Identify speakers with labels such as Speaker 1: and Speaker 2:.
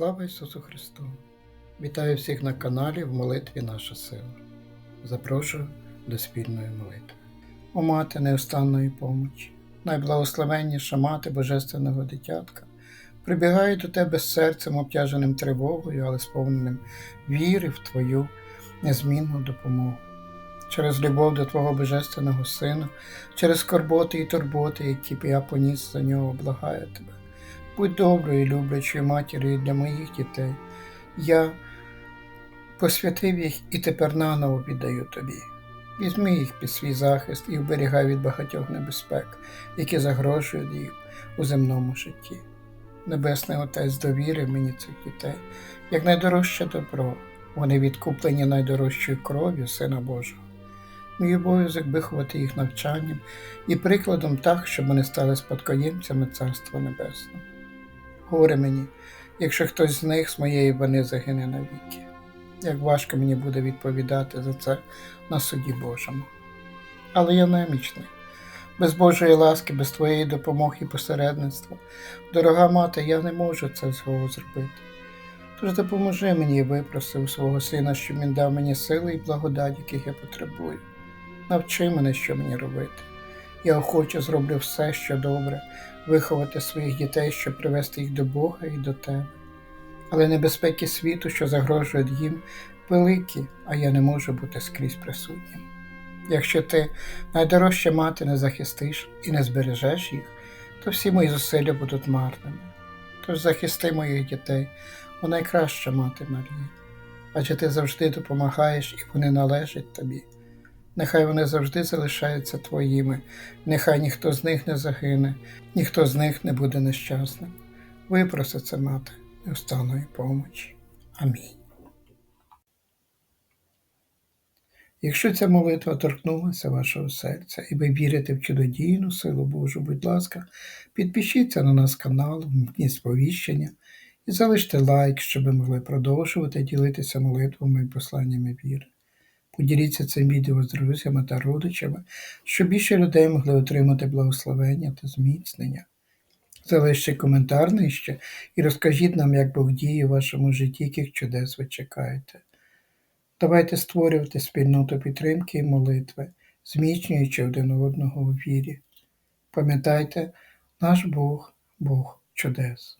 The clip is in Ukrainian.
Speaker 1: Слава Ісусу Христу! Вітаю всіх на каналі в молитві Наша сила. Запрошую до спільної молитви. О мати неустанної помочі, найблагословенніша мати Божественного дитятка, прибігаю до тебе з серцем обтяженим тривогою, але сповненим віри в Твою незмінну допомогу. Через любов до Твого Божественного Сина, через скорботи і турботи, які б я поніс за нього, благаю тебе. Будь доброю люблячою матір'ю для моїх дітей. Я посвятив їх і тепер наново віддаю тобі. Візьми їх під свій захист і вберігай від багатьох небезпек, які загрожують їм у земному житті. Небесний Отець довірив мені цих дітей, як найдорожче добро. Вони відкуплені найдорожчою кров'ю Сина Божого. Мій обов'язок виховати їх навчанням і прикладом так, щоб вони стали спадкоємцями Царства Небесного. Горе мені, якщо хтось з них з моєї вини загине навіки. Як важко мені буде відповідати за це на суді Божому. Але я немічний. Без Божої ласки, без твоєї допомоги і посередництва, дорога мати, я не можу це всього зробити. Тож допоможи мені і випроси у свого сина, щоб він дав мені сили і благодать, яких я потребую. Навчи мене, що мені робити. Я охоче зроблю все, що добре, виховати своїх дітей, щоб привести їх до Бога і до тебе. Але небезпеки світу, що загрожують їм, великі, а я не можу бути скрізь присутнім. Якщо ти найдорожче мати не захистиш і не збережеш їх, то всі мої зусилля будуть марними. Тож захисти моїх дітей, о найкраща мати Марія, адже ти завжди допомагаєш і вони належать тобі. Нехай вони завжди залишаються твоїми, нехай ніхто з них не загине, ніхто з них не буде нещасним. Випроси це мати неустанної помочі. Амінь. Якщо ця молитва торкнулася вашого серця і ви вірите в чудодійну силу Божу, будь ласка, підпишіться на наш канал, вмкніть сповіщення і залиште лайк, щоб ми могли продовжувати ділитися молитвами і посланнями віри. Поділіться цим відео з друзями та родичами, щоб більше людей могли отримати благословення та зміцнення. Залиште коментар нижче і розкажіть нам, як Бог діє в вашому житті, яких чудес ви чекаєте. Давайте створювати спільноту підтримки і молитви, зміцнюючи один одного у вірі. Пам'ятайте, наш Бог Бог чудес.